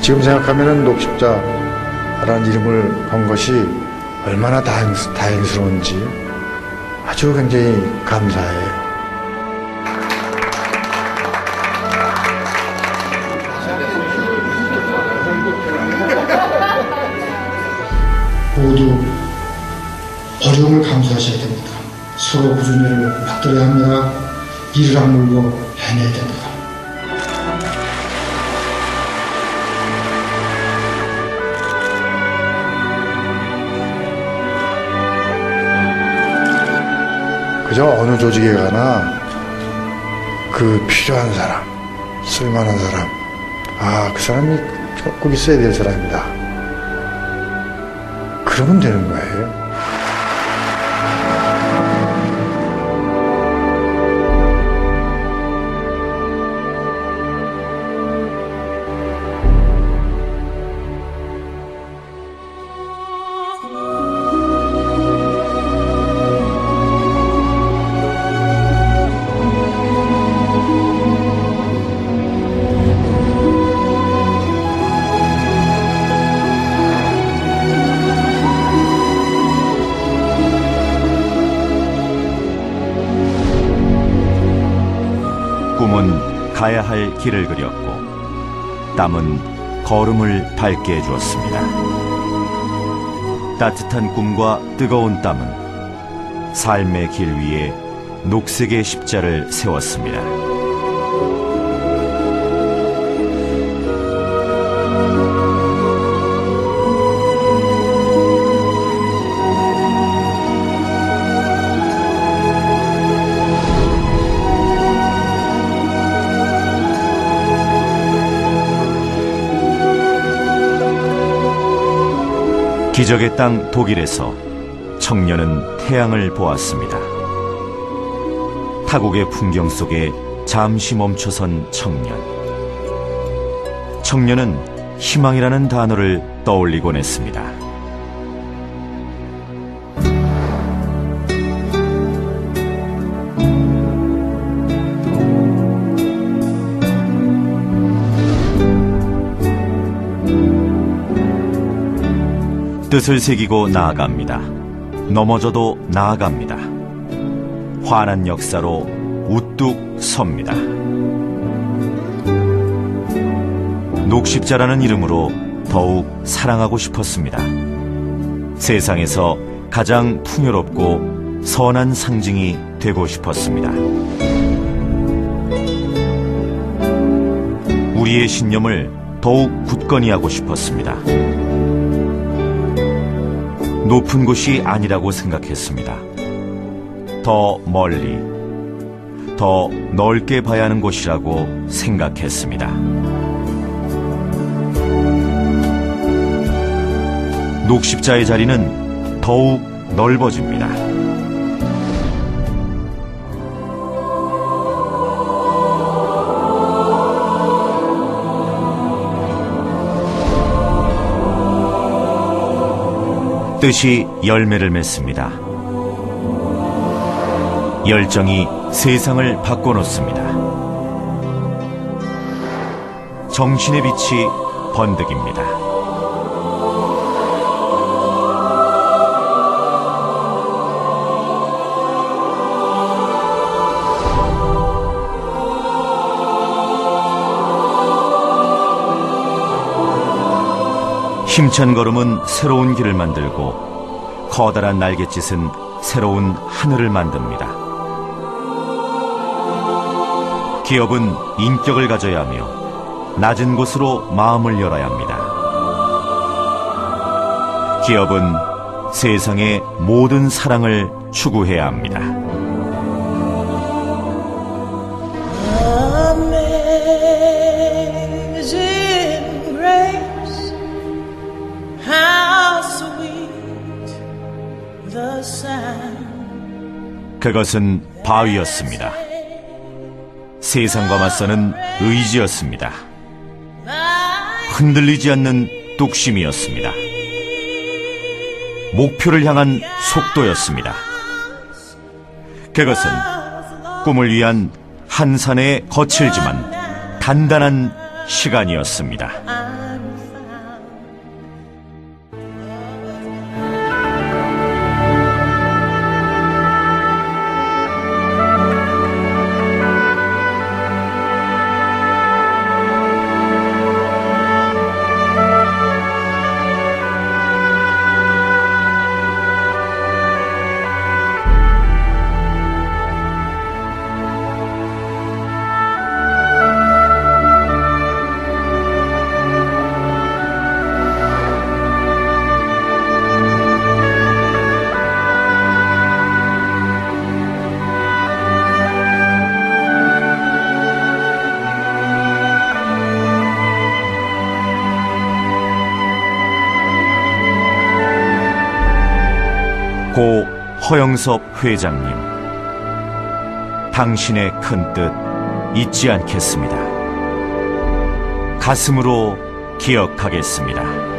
지금 생각하면은 녹십자라는 이름을 건 것이 얼마나 다행, 다행스러운지 아주 굉장히 감사해요. 모두 어려움을 감수하셔야 됩니다. 서로 꾸준히를 받들어야 합니다. 이를 악물고 해내야 됩니다. 그저 어느 조직에 가나 그 필요한 사람, 쓸만한 사람, 아, 그 사람이 꼭 있어야 될 사람이다. 그러면 되는 거예요. 꿈은 가야 할 길을 그렸고 땀은 걸음을 밝게 해주었습니다. 따뜻한 꿈과 뜨거운 땀은 삶의 길 위에 녹색의 십자를 세웠습니다. 기적의 땅 독일에서 청년은 태양을 보았습니다. 타국의 풍경 속에 잠시 멈춰선 청년. 청년은 희망이라는 단어를 떠올리곤 했습니다. 뜻을 새기고 나아갑니다. 넘어져도 나아갑니다. 환한 역사로 우뚝 섭니다. 녹십자라는 이름으로 더욱 사랑하고 싶었습니다. 세상에서 가장 풍요롭고 선한 상징이 되고 싶었습니다. 우리의 신념을 더욱 굳건히 하고 싶었습니다. 높은 곳이 아니라고 생각했습니다. 더 멀리, 더 넓게 봐야 하는 곳이라고 생각했습니다. 녹십자의 자리는 더욱 넓어집니다. 뜻이 열매를 맺습니다. 열정이 세상을 바꿔놓습니다. 정신의 빛이 번득입니다. 힘찬 걸음은 새로운 길을 만들고 커다란 날갯짓은 새로운 하늘을 만듭니다. 기업은 인격을 가져야 하며 낮은 곳으로 마음을 열어야 합니다. 기업은 세상의 모든 사랑을 추구해야 합니다. 그것은 바위였습니다. 세상과 맞서는 의지였습니다. 흔들리지 않는 뚝심이었습니다. 목표를 향한 속도였습니다. 그것은 꿈을 위한 한산의 거칠지만 단단한 시간이었습니다. 고 허영섭 회장님, 당신의 큰 뜻 잊지 않겠습니다. 가슴으로 기억하겠습니다.